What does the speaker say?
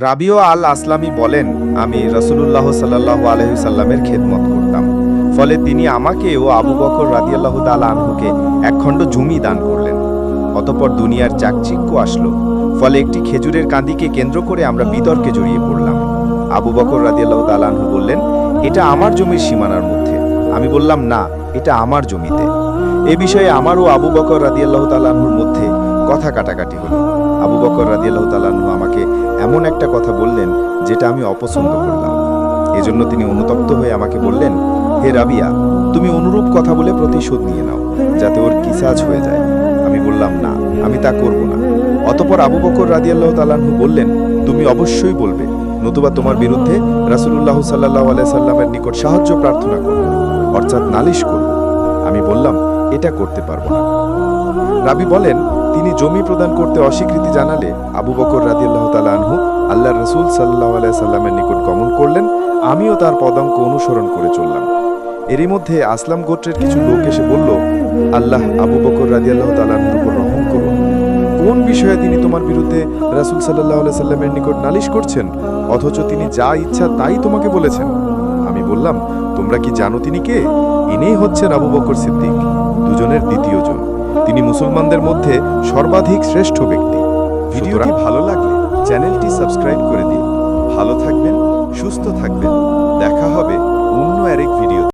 Rabiot আল আসলামি বলেন, আমি রসুলুল্লাহ সাল্লাহ আলহিসাল্লামের খেদমত করতাম। ফলে তিনি আমাকে ও আবু বকর রাদিয়াল্লাহু তাআলা আনহুকে একখণ্ড জমি দান করলেন। অতপর দুনিয়ার চাকচিক্য আসলো। ফলে একটি খেজুরের কাঁদিকে কেন্দ্র করে আমরা বিতর্কে জড়িয়ে পড়লাম। আবু বকর রাদিয়াল্লাহু তাআলা আনহু বললেন, এটা আমার জমির সীমানার মধ্যে। আমি বললাম, না, এটা আমার জমিতে। এ বিষয়ে আমার ও আবু বকর রাদিয়াল্লাহু তাআলা আনহুর মধ্যে কথা কাটাকাটি হলো। আবু বকর রাদিয়াল্লাহু তাআলা আনহু আমাকে এমন একটা কথা বললেন, যেটা আমি অপছন্দ করলাম। এজন্য তিনি অনুতপ্ত হয়ে আমাকে বললেন, হে রাবিয়া, তুমি অনুরূপ কথা বলে প্রতিশোধ নিয়ে নাও, যাতে ওর কিসাজ হয়ে যায়। আমি বললাম, না, আমি তা করব না। অতপর আবু বকর রাদিয়াল্লাহু তাআলাহু বললেন, তুমি অবশ্যই বলবে, নতুবা তোমার বিরুদ্ধে রাসূলুল্লাহ সাল্লাল্লাহু আলাইহি সাল্লামের নিকট সাহায্য প্রার্থনা করব, অর্থাৎ নালিশ করব। আমি বললাম, এটা করতে পারব না। রাবি বলেন তিনি জমি প্রদান করতে অস্বীকৃতি জানালে আবু বকর রাদিয়াল্লাহু তাআলা আনহু আল্লাহর রাসূল আলাইহি সাল্লামের নিকট গমন করলেন, আমিও তার পদাঙ্ক অনুসরণ করে চললাম। এরই মধ্যে আসলাম গোত্রের কিছু লোক এসে বলল, আল্লাহ আবু বকর রাদিয়াল্লাহু তাআলা আনহুর উপর রহম করুন। কোন বিষয়ে তিনি তোমার বিরুদ্ধে রাসূল আলাইহি সাল্লামের নিকট নালিশ করছেন? অথচ তিনি যা ইচ্ছা তাই তোমাকে বলেছেন। আমি বললাম, তোমরা কি জানো তিনি কে? ইনিই হচ্ছেন আবু বকর সিদ্দিক, দুজনের দ্বিতীয় জন। তিনি মুসলমানদের মধ্যে সর্বাধিক শ্রেষ্ঠ ব্যক্তি। ভিডিওটি ভালো লাগলে চ্যানেলটি সাবস্ক্রাইব করে দিন। ভালো থাকবেন সুস্থ থাকবেন। দেখা